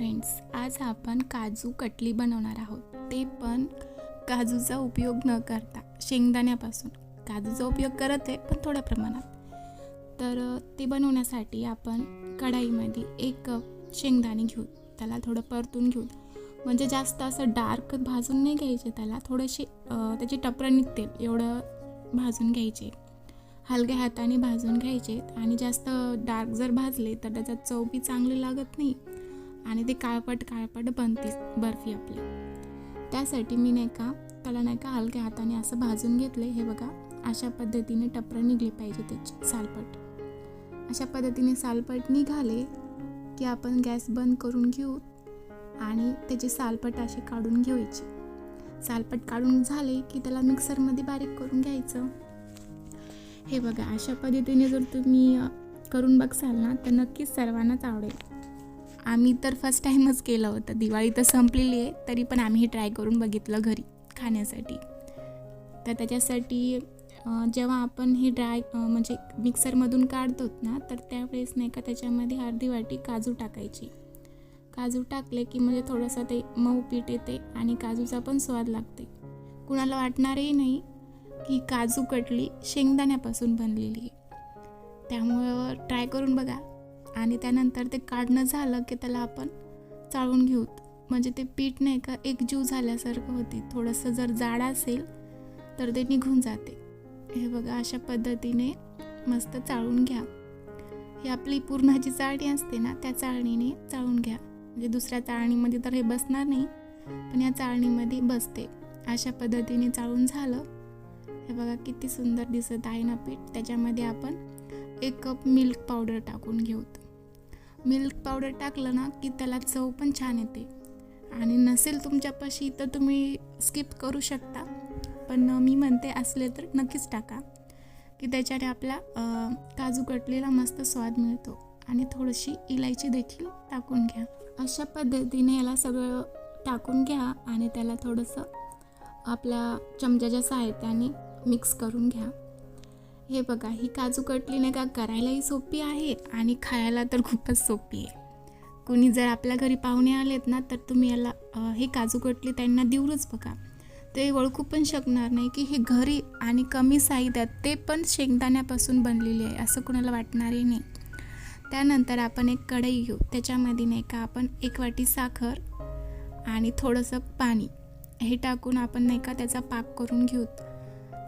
Friends आज आपण काजू कटली बनवणार आहोत. ते पण काजूचा उपयोग न करता शेंगदाण्यापासून. काजूचा उपयोग करत आहे पण थोड्या प्रमाणात. तर ते बनवण्यासाठी आपण कढाईमध्ये एक कप शेंगदाणे घेऊ त्याला थोडं परतून घेऊ म्हणजे जास्त असं डार्क भाजून नाही घ्यायचे त्याला थोडेसे त्याची टपरं निघते एवढं भाजून घ्यायचे. हलक्या हाताने भाजून घ्यायचे आणि जास्त डार्क जर भाजले तर त्याचा चव बी चांगली लागत नाही. आणि ते काळपट काळपट बनते बर्फी आपली. त्यासाठी मी नाही का त्याला नाही का हलक्या हाताने असं भाजून घेतले हे बघा. अशा पद्धतीने टपरं निघले पाहिजे त्याची सालपट. अशा पद्धतीने सालपट निघाले की आपण गॅस बंद करून घेऊ आणि त्याची सालपट अशी काढून घ्यायचे. सालपट काढून झाले की त्याला मिक्सरमध्ये बारीक करून घ्यायचं. हे बघा अशा पद्धतीने जर तुम्ही करून बघसाल ना तर नक्कीच सर्वांनाच आवडेल. आम्ही तर फर्स्ट टाईमच केलं होतं. दिवाळी तर संपलेली आहे तरी पण आम्ही हे ट्राय करून बघितलं घरी खाण्यासाठी. तर त्याच्यासाठी जेव्हा आपण हे ड्राय म्हणजे मिक्सरमधून काढतो ना तर त्यावेळेस नाही का त्याच्यामध्ये अर्धी वाटी काजू टाकायची. काजू टाकले की म्हणजे थोडंसं ते मऊ पीठ येते आणि काजूचा पण स्वाद लागते. कुणाला वाटणारही नाही की काजू कटली शेंगदाण्यापासून बनलेली आहे. त्यामुळं ट्राय करून बघा. आणि त्यानंतर ते काढणं झालं की त्याला आपण चाळून घेऊ. म्हणजे ते पीठ नाही का एकजीव झाल्यासारखं होते. थोडंसं जर जाड असेल तर ते निघून जाते. हे बघा अशा पद्धतीने मस्त चाळून घ्या. ही आपली पुरणाची जी चाळणी असते ना त्या चाळणीने चाळून घ्या. म्हणजे दुसऱ्या चाळणीमध्ये तर हे बसणार नाही पण या चाळणीमध्ये बसते. अशा पद्धतीने चाळून झालं. हे बघा किती सुंदर दिसत आहे ना पीठ. त्याच्यामध्ये आपण एक कप मिल्क पावडर टाकून घेऊ मिल्क पावडर टाकलं ना की त्याला चव पण छान येते. आणि नसेल तुमच्यापाशी तर तुम्ही स्किप करू शकता. पण मी म्हणते असले तर नक्कीच टाका. की त्याच्याने आपला काजू कटलेला मस्त स्वाद मिळतो. आणि थोडीशी इलायची देखील टाकून घ्या. अशा पद्धतीने याला सगळं टाकून घ्या आणि त्याला थोडंसं आपल्या चमच्याच्या सहाय्याने मिक्स करून घ्या. हे बघा ही काजू कटली नाही का करायलाही सोपी आहे आणि खायला तर खूपच सोपी आहे. कुणी जर आपल्या घरी पाहुणे आलेत ना तर तुम्ही याला हे काजू कटली त्यांना देऊनच बघा. ते ओळखू पण शकणार नाही की हे घरी आणि कमी साहित्यात ते पण शेंगदाण्यापासून बनलेले आहे असं कुणाला वाटणारही नाही. त्यानंतर आपण एक कढई घेऊ. त्याच्यामध्ये नाही का आपण एक वाटी साखर आणि थोडंसं पाणी हे टाकून आपण नाही का त्याचा पाक करून घेऊ.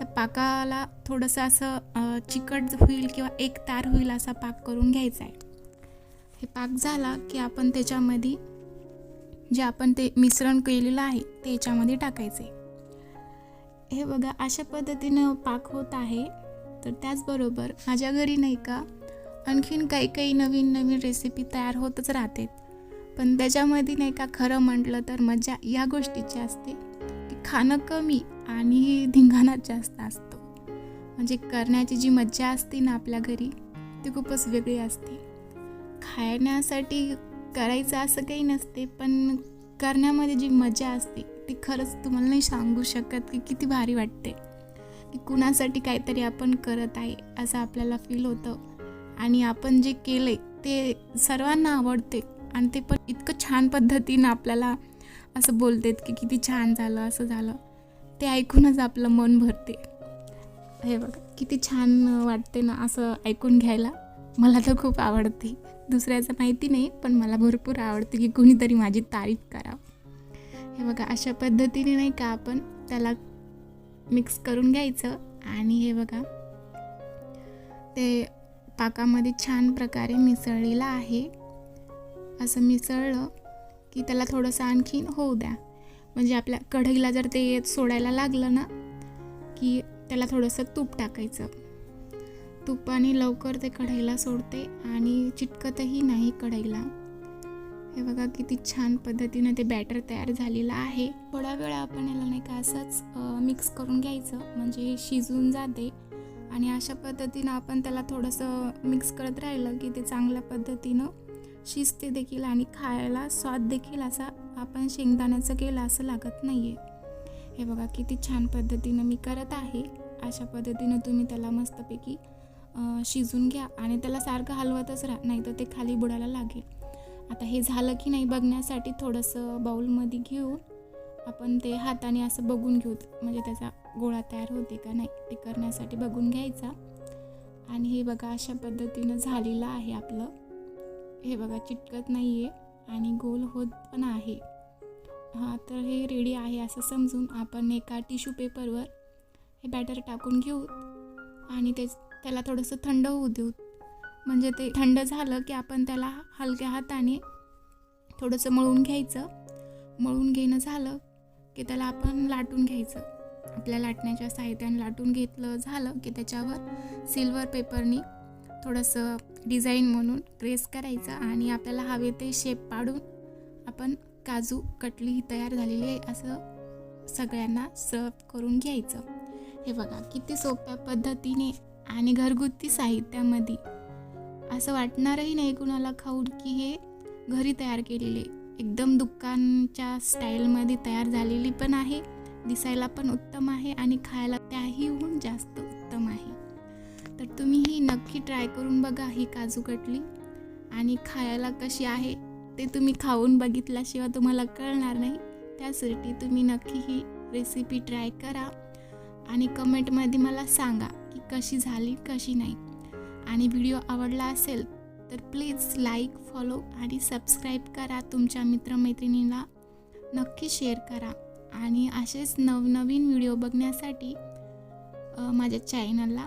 तर पाकाला थोडंसं असं चिकट होईल किंवा एक तार होईल असा पाक करून घ्यायचा आहे. हे पाक झाला की आपण त्याच्यामध्ये जे आपण ते मिश्रण केलेलं आहे ते याच्यामध्ये टाकायचे हे बघा अशा पद्धतीनं पाक होत आहे. तर त्याचबरोबर माझ्या घरी नाही का आणखीन काही काही नवीन नवीन रेसिपी तयार होतच राहते पण त्याच्यामध्ये नाही का खरं म्हटलं तर मजा या गोष्टीची असते. खाणं कमी आणि धिंगाणा जास्त असतो. म्हणजे करण्याची जी मज्जा असते ना आपल्या घरी ती खूपच वेगळी असते. खाण्यासाठी करायचं असं काही नसते पण करण्यामध्ये जी मजा असते ती खरंच तुम्हाला नाही सांगू शकत की किती भारी वाटते. की कुणासाठी काहीतरी आपण करत आहे असं आपल्याला फील होतं. आणि आपण जे केले ते सर्वांना आवडते. आणि ते पण इतकं छान पद्धतीनं आपल्याला असं बोलतात की किती छान झालं असं झालं. ते ऐकूनच आपलं मन भरते. हे बघा किती छान वाटते ना असं ऐकून घ्यायला. मला तर खूप आवडते. दुसऱ्याचं माहिती नाही पण मला भरपूर आवडते की कोणीतरी माझी तारीफ करावं. हे बघा अशा पद्धतीने नाही का आपण त्याला मिक्स करून घ्यायचं. आणि हे बघा ते पाकामध्ये छान प्रकारे मिसळलेलं आहे. असं मिसळलं की त्याला थोडंसं आणखीन होऊ द्या. म्हणजे आपल्या कढईला जर ते सोडायला लागलं ना की त्याला थोडंसं तूप टाकायचं. तुपाने लवकर ते कढईला सोडते आणि चिटकतही नाही कढईला. हे बघा किती छान पद्धतीने ते बॅटर तयार झालेलं आहे. थोडा वेळ आपण याला नाही का असंच मिक्स करून घ्यायचं म्हणजे हे शिजून जाते. आणि अशा पद्धतीनं आपण त्याला थोडंसं मिक्स करत राहिलं की ते चांगल्या पद्धतीनं शिजते देखील आणि खायला स्वाद देखील असा आपण शेंगदाण्याचं केलं असं लागत नाही आहे हे बघा किती छान पद्धतीनं मी करत आहे. अशा पद्धतीनं तुम्ही त्याला मस्तपैकी शिजून घ्या आणि त्याला सारखं हलवतच राहा नाही तर ते खाली बुडायला लागेल. आता हे झालं की नाही बघण्यासाठी थोडंसं बाऊलमध्ये घेऊन आपण ते हाताने असं बघून घेऊ म्हणजे त्याचा गोळा तयार होते का नाही ते करण्यासाठी बघून घ्यायचा. आणि हे बघा अशा पद्धतीनं झालेलं आहे आपलं. हे बघा चिटकत नाही आहे आणि गोल होत पण आहे. हां तर हे रेडी आहे असं समजून आपण एका टिश्यू पेपरवर हे बॅटर टाकून घेऊ आणि ते त्याला थोडंसं थंड होऊ देऊ म्हणजे ते थंड झालं की आपण त्याला हलक्या हाताने थोडंसं मळून घ्यायचं. मळून घेणं झालं की त्याला आपण लाटून घ्यायचं. आपल्या लाटण्याच्या साहित्याने लाटून घेतलं झालं की त्याच्यावर सिल्वर पेपरनी थोडंसं डिझाईन म्हणून ट्रेस करायचं आणि आपल्याला हवे ते शेप पाडून आपण काजू कटली ही तयार झालेली आहे असं सगळ्यांना सर्व करून घ्यायचं. हे बघा किती सोप्या पद्धतीने आणि घरगुती साहित्यामध्ये. असं वाटणारही नाही कुणाला खाऊन की हे घरी तयार केलेले एकदम दुकानच्या स्टाईलमध्ये तयार झालेली पण आहे दिसायला पण उत्तम आहे आणि खायला त्याहीहून जास्त उत्तम आहे. तर तुम्ही ही नक्की ट्राय करून बघा ही काजू कटली. आणि खायला कशी आहे ते तुम्ही खाऊन बघितल्याशिवाय तुम्हाला कळणार नाही. त्यासाठी तुम्ही नक्की ही रेसिपी ट्राय करा. आणि कमेंटमध्ये मला सांगा की कशी झाली कशी नाही. आणि व्हिडिओ आवडला असेल तर प्लीज लाईक फॉलो आणि सबस्क्राईब करा तुमच्या मित्रमैत्रिणींना. नक्की शेअर करा. आणि असेच नवनवीन व्हिडिओ बघण्यासाठी माझ्या चॅनलला